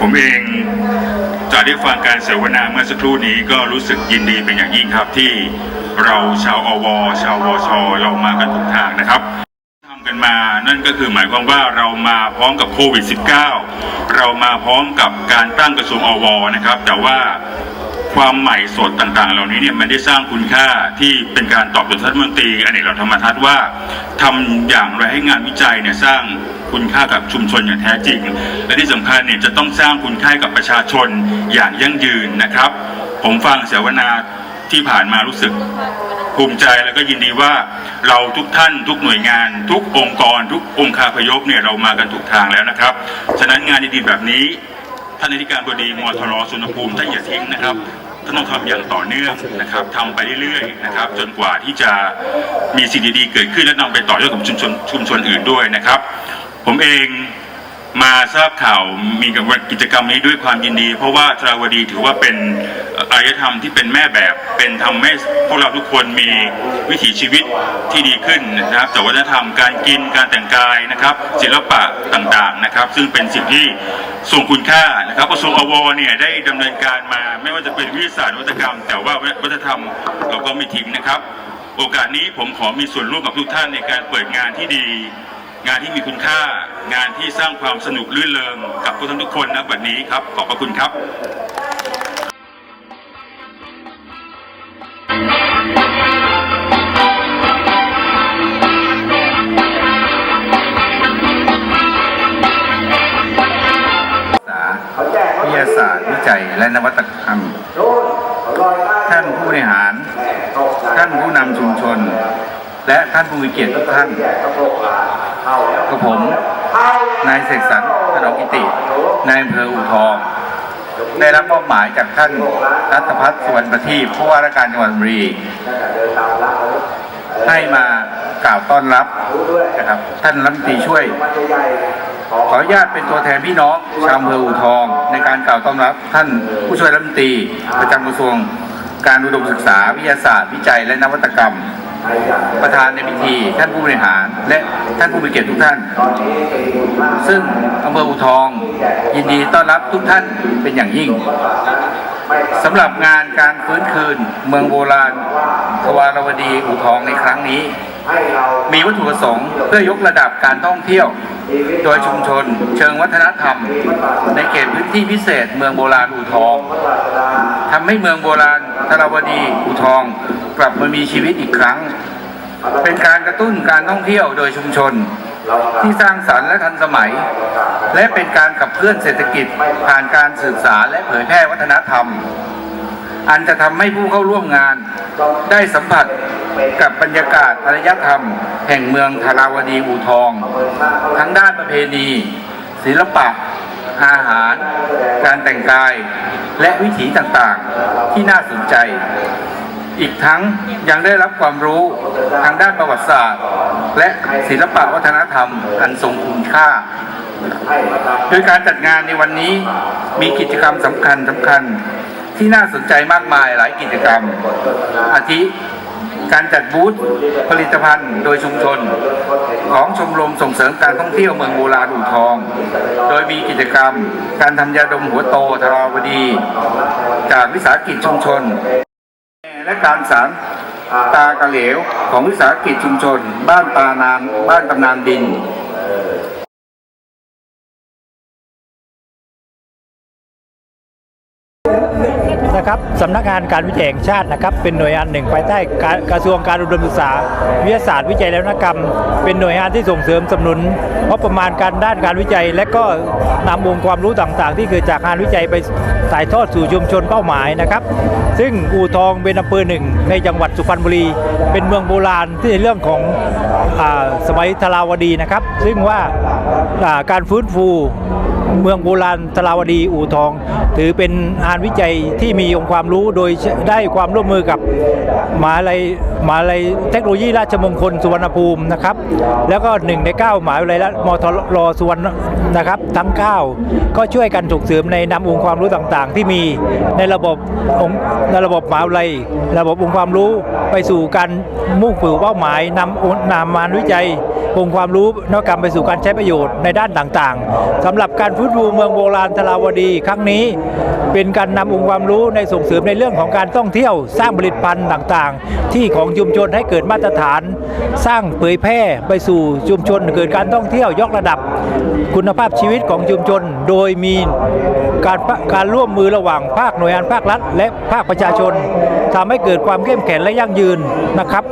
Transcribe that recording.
ผมเองจากได้ฟังการเสวนาเมื่อสักครู่นี้ก็รู้สึกยินดีเป็นอย่างยิ่งครับที่เราชาวอวชาววชเรามากันทุกทางนะครับทำกันมานั่นก็คือหมายความว่าเรามาพร้อมกับโควิด -19 เรามาพร้อมกับการตั้งกระทรวงอวนะครับ แต่ว่าความใหม่สดต่างๆ เหล่านี้เนี่ยมันได้สร้างคุณค่าที่เป็นการตอบโจทย์ท่านรัฐมนตรีอเนกเราธรรมทัศน์ว่าทำอย่างไรให้งานวิจัยเนี่ยสร้าง คุณค่ากับชุมชนอย่างแท้จริง และที่สำคัญเนี่ยจะต้องสร้างคุณค่ากับประชาชนอย่างยั่งยืนนะครับ ผมฟังเสวนาที่ผ่านมารู้สึกภูมิใจแล้วก็ยินดีว่าเราทุกท่านทุกหน่วยงาน ทุกองค์กร ทุกองค์คาพยพเนี่ยเรามากันถูกทางแล้วนะครับ ฉะนั้นงานดีๆแบบนี้ท่านอธิการบดีมทรสุนภูมิท่านอย่าทิ้งนะครับท่านต้องทำอย่างต่อเนื่องนะครับทำไปเรื่อยๆนะครับ จนกว่าที่จะมีสิ่งดีๆเกิดขึ้นและนำไปต่อยอดกับชุมชนชุมชนอื่นด้วยนะครับ ผมเองมาทราบข่าวมีกับกิจกรรมนี้ด้วยความยินดี เพราะว่าตราวดีถือว่าเป็นอารยธรรมที่เป็นแม่แบบ เป็นทำให้พวกเราทุกคนมีวิถีชีวิตที่ดีขึ้นนะครับจากวัฒนธรรมการกินการแต่งกายนะครับ ศิลปะต่างๆนะครับ ซึ่งเป็นสิ่งที่ทรงคุณค่านะครับกระทรวงอวเนี่ยได้ดำเนินการมาไม่ว่าจะเป็นวิทยาศาสตร์นวัตกรรม แต่ว่าวัฒนธรรมเราก็ไม่ทิ้งนะครับ โอกาสนี้ผมขอมีส่วนร่วมกับทุกท่านในการเปิดงานที่ดี งานที่มีคุณค่า งานที่สร้างความสนุกลื่นเริงกับผู้ท่านทุกคนนะวันนี้ครับ ขอบพระคุณครับวิทยาศาสตร์วิจัยและนวัตกรรม ท่านผู้บริหาร ท่านผู้นำชุมชน และท่านผู้มีเกียรติทุกท่าน กับผม นายเสกสรรถนอมกิติ นายอำเภออู่ทอง ได้รับมอบหมายจากท่านรัฐพัฒน์สุวรรณประทีปผู้ว่าราชการจังหวัดบุรี ให้มากล่าวต้อนรับนะครับท่านรัฐมนตรีช่วย ขออนุญาตเป็นตัวแทนพี่น้องชาวอำเภออู่ทอง ในการกล่าวต้อนรับท่านผู้ช่วยรัฐมนตรีประจำกระทรวงการอุดมศึกษาวิทยาศาสตร์ วิจัยและนวัตกรรม ประธานในพิธีท่านผู้บริหาร และท่านผู้มีเกียรติทุกท่าน ซึ่งอำเภออูทอง ยินดีต้อนรับทุกท่านเป็นอย่างยิ่งสำหรับงานการฟื้นคืน เมืองโบราณทวารวดีอูทองในครั้งนี้ มีวัตถุประสงค์เพื่อยกระดับการท่องเที่ยว โดยชุมชนเชิงวัฒนธรรม ในเขตพื้นที่พิเศษเมืองโบราณอู่ทองทำให้เมืองโบราณทราวดีอู่ทองกลับมามีชีวิตอีกครั้ง เป็นการกระตุ้นการท่องเที่ยวโดยชุมชน ที่สร้างสรรค์และทันสมัย และเป็นการขับเคลื่อนเศรษฐกิจผ่านการสื่อสารและเผยแพร่วัฒนธรรม อันจะทำให้ผู้เข้าร่วมงานได้สัมผัส กับบรรยากาศอารยธรรม แห่งเมืองธาราวดีอูทอง ทั้งด้านประเพณี ศิลปะ อาหาร การแต่งกาย และวิถีต่างๆ ที่น่าสนใจ อีกทั้งยังได้รับความรู้ทางด้านประวัติศาสตร์ และศิลปะวัฒนธรรมอันทรงคุณค่าโดยการจัดงานในวันนี้มีกิจกรรมสำคัญสำคัญที่น่าสนใจมากมายหลายกิจกรรม อาทิ การจัดบูธผลิตภัณฑ์โดยชุมชน ของชมรมส่งเสริมการท่องเที่ยวเมืองโบราณอุ่ทอง โดยมีกิจกรรม การทำยาดมหัวโตทราวดี จากวิสาหกิจชุมชน และการสารตากระเหลวของวิสาหกิจชุมชน บ้านตานานบ้านตำนานดิน นะครับสำนักงานการวิจัยแห่งชาตินะครับ เป็นหน่วยงานหนึ่งภายใต้กระทรวงการอุดมศึกษา วิทยาศาสตร์วิจัยและนวัตกรรม เป็นหน่วยงานที่ส่งเสริมสนับสนุนงบประมาณการด้านการวิจัย และก็นำองค์ความรู้ต่างๆ ที่เกิดจากงานวิจัยไปถ่ายทอดสู่ชุมชนเป้าหมายนะครับ ซึ่งอู่ทองเป็นอำเภอหนึ่งในจังหวัดสุพรรณบุรี เป็นเมืองโบราณที่ในเรื่องของอสมัยทราวดีนะครับ ซึ่งว่าการฟื้นฟู เมืองโบราณทราวดีอู่ทอง ถือเป็นงานวิจัยที่มีองค์ความรู้โดยได้ความร่วมมือกับมหาลัยมหาลัยเทคโนโลยีราชมงคลสุวรรณภูมินะครับ แล้วก็หนึ่งในเก้ามหาวิทยาลัยมทรสุวรรณนะครับทั้ง 9 ก็ช่วยกันส่งเสริมในนำองค์ความรู้ต่างๆ ที่มีในระบบองค์ในระบบมหาวิทยาลัย ระบบองค์ความรู้ไปสู่การมุ่งสู่เป้าหมายนำงค์นำมานวิจัยองค์ความรู้นวัตกรรมไปสู่การใช้ประโยชน์ในด้านต่างๆสำหรับการฟื้นฟูเมืองโบราณทราวดี ครั้งนี้ เป็นการนำองค์ความรู้ในส่งเสริมในเรื่องของการท่องเที่ยว สร้างผลิตภัณฑ์ต่างๆ ที่ของชุมชนให้เกิดมาตรฐาน สร้างเผยแพร่ไปสู่ชุมชนเกิดการท่องเที่ยวยกระดับ คุณภาพชีวิตของชุมชน โดยมีการการร่วมมือระหว่างภาคหน่วยงานภาครัฐ และภาคประชาชนทำให้เกิดความเข้มแข็งและยั่งยืนนะครับ